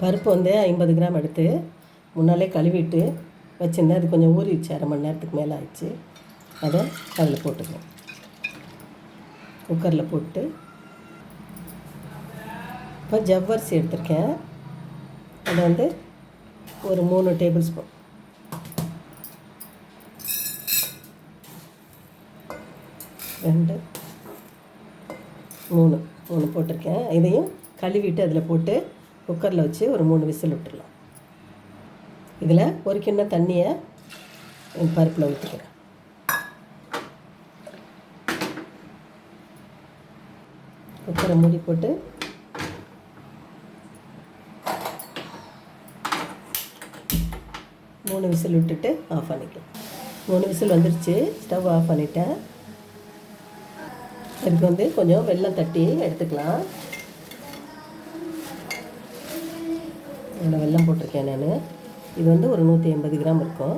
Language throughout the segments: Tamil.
பருப்பு வந்து ஐம்பது கிராம் எடுத்து முன்னாலே கழுவிட்டு வச்சுருந்தேன். அது கொஞ்சம் ஊறிடுச்சு அரை மணி நேரத்துக்கு மேலே ஆயிடுச்சு. அதை அதில் போட்டுக்கணும் குக்கரில் போட்டு. இப்போ ஜவ்வரிசி எடுத்திருக்கேன். அதை வந்து ஒரு மூணு டேபிள் ஸ்பூன். ரெண்டு மூணு மூணு போட்டிருக்கேன். இதையும் கழுவிட்டு அதில் போட்டு குக்கரில் வச்சு ஒரு மூணு விசில் விட்டுடலாம் இதில் ஒரு கிண்ணம் தண்ணியை பருப்பில் ஊற்றிக்கிறேன் குக்கரை மூடி போட்டு மூணு விசில் விட்டுட்டு ஆஃப் பண்ணிக்கலாம். மூணு விசில் வந்துருச்சு. ஸ்டவ் ஆஃப் பண்ணிட்டேன். இதுக்கு வந்து கொஞ்சம் வெள்ளம் தட்டி எடுத்துக்கலாம். இவ்வளோ வெள்ளம் போட்டிருக்கேன் நான். இது வந்து ஒரு நூற்றி எண்பது கிராம் இருக்கும்.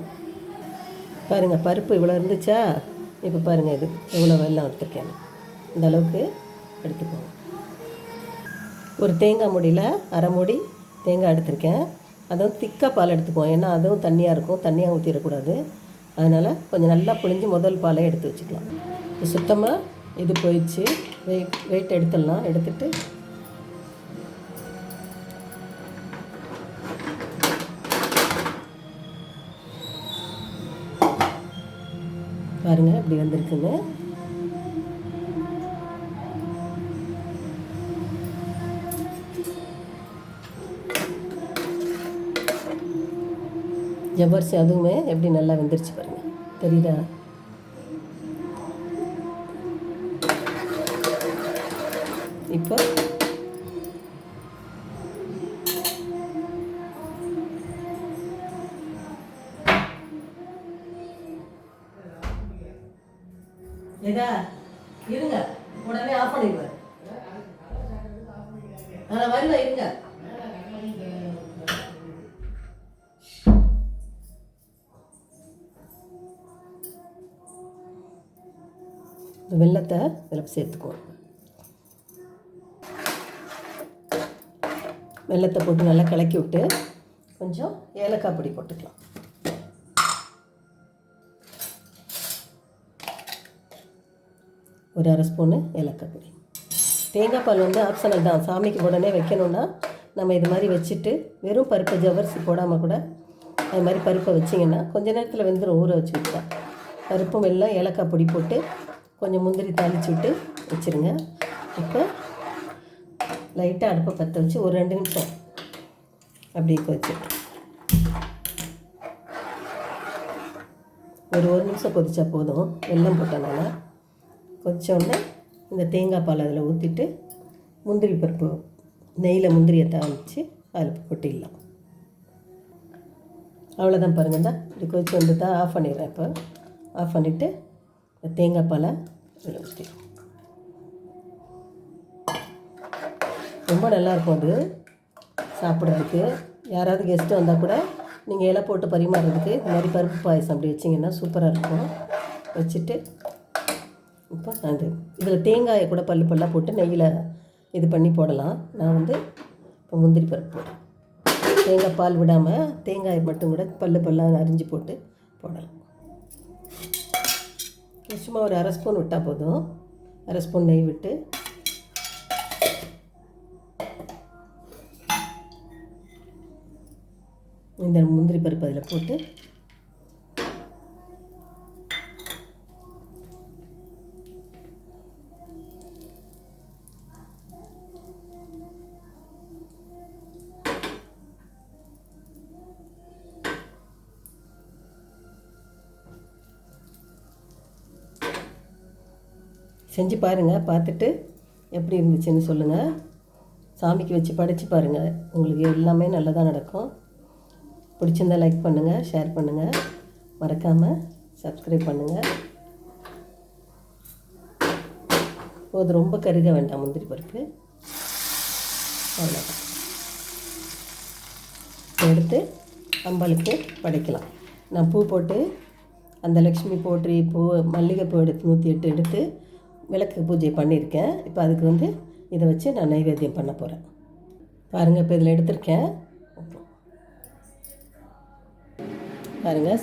பாருங்கள் பருப்பு இவ்வளோ இருந்துச்சா? இப்போ பாருங்கள் இது எவ்வளோ வெல்லம் எடுத்துருக்கேன். இந்த அளவுக்கு எடுத்துக்கோங்க. ஒரு தேங்காய் மூடியில் அரை மூடி தேங்காய் எடுத்திருக்கேன். அதுவும் திக்காக பால் எடுத்துக்குவோம். ஏன்னா அதுவும் தண்ணியாக இருக்கும். தண்ணியாக ஊற்றிடக்கூடாது அதனால் கொஞ்சம் நல்லா புழிஞ்சு முதல் பாலை எடுத்து வச்சுக்கலாம். இப்போ சுத்தமாக இது போயிடுச்சு. வெயிட் வெயிட் எடுத்துடலாம். எடுத்துட்டு பாருங்கள் இப்படி வந்திருக்குன்னு ஜவ்வரிசி அதுவுமே எப்படி நல்லா வெந்துருச்சு பாருங்க. தெரியுதா? இப்போ ஏதா இருங்க. உடனே ஆஃப் பண்ணிடுவேன். நான் வருவேன் இருங்க. இந்த வெள்ளத்தை இதில் சேர்த்துக்குவோம் வெள்ளத்தை போட்டு நல்லா கலக்கி விட்டு கொஞ்சம் ஏலக்காய் பொடி போட்டுக்கலாம். ஒரு அரை ஸ்பூனு ஏலக்காய் பொடி. தேங்காய் பால் வந்து ஆப்ஷனல் தான். சாமிக்கு உடனே வைக்கணும்னா நம்ம இது மாதிரி வச்சுட்டு வெறும் பருப்பு ஜவரிசி போடாமல் கூட அது மாதிரி பருப்பை வச்சிங்கன்னா கொஞ்ச நேரத்தில் வெந்துடும் ஊற வச்சு விட்டா பருப்பும் எல்லாம் ஏலக்காய் பொடி போட்டு கொஞ்சம் முந்திரி தாளித்து விட்டு வச்சுருங்க. இப்போ லைட்டாக அடுப்பை பற்ற வச்சு ஒரு ரெண்டு நிமிஷம் அப்படியே கொதிச்சு ஒரு ஒரு நிமிஷம் கொதிச்சா போதும். வெள்ளம் போட்டனால கொதித்தோடனே இந்த தேங்காய் பால் அதில் ஊற்றிட்டு முந்திரி பருப்பு நெய்யில் முந்திரியை தாளித்து அதில் கொட்டிடலாம். அவ்வளோதான் பாருங்கள் தான் இப்படி கொதிச்சு வந்து தான் ஆஃப் பண்ணிடுறேன் இப்போ. ஆஃப் பண்ணிவிட்டு இந்த தேங்காய் பாலை அதில் ஊற்றிடும் ரொம்ப நல்லாயிருக்கும் அது சாப்பிட்றதுக்கு. யாராவது கெஸ்ட்டு வந்தால் கூட நீங்கள் இலை போட்டு பரிமாறுறதுக்கு இந்த மாதிரி பருப்பு பாயசம் அப்படி வச்சிங்கன்னா சூப்பராக இருக்கும். வச்சுட்டு இப்போ அது இதில் தேங்காயை கூட பல்லு பல்லாக போட்டு நெய்யில் இது பண்ணி போடலாம். நான் வந்து இப்போ முந்திரி பருப்பு. போடுறேன் தேங்காய் பால் விடாமல் தேங்காயை மட்டும் கூட பல்லு பல்லாக அரிஞ்சு போட்டு போடலாம். சும்மா ஒரு அரை ஸ்பூன் விட்டால் போதும். அரை ஸ்பூன் நெய் விட்டு. இந்த முந்திரி பருப்பு அதில் போட்டு செஞ்சு பாருங்கள் பார்த்துட்டு எப்படி இருந்துச்சுன்னு சொல்லுங்கள் சாமிக்கு வச்சு படைச்சு பாருங்கள் உங்களுக்கு எல்லாமே நல்லதாக நடக்கும். பிடிச்சிருந்தா லைக் பண்ணுங்கள் ஷேர் பண்ணுங்கள் மறக்காமல் சப்ஸ்கிரைப் பண்ணுங்கள் போது ரொம்ப கருக வேண்டாம் முந்திரி பருப்பு. அவ்வளோதான் எடுத்து அம்பாளுக்கு படைக்கலாம். நான் பூ போட்டு அந்த லக்ஷ்மி போற்றி பூ மல்லிகைப்பூ எடுத்து நூற்றி எட்டு எடுத்து விளக்கு பூஜை பண்ணியிருக்கேன். இப்போ அதுக்கு வந்து இதை வச்சு நான் நைவேத்தியம் பண்ண போகிறேன் பாருங்கள் இப்போ இதில் எடுத்திருக்கேன். பாருங்கள்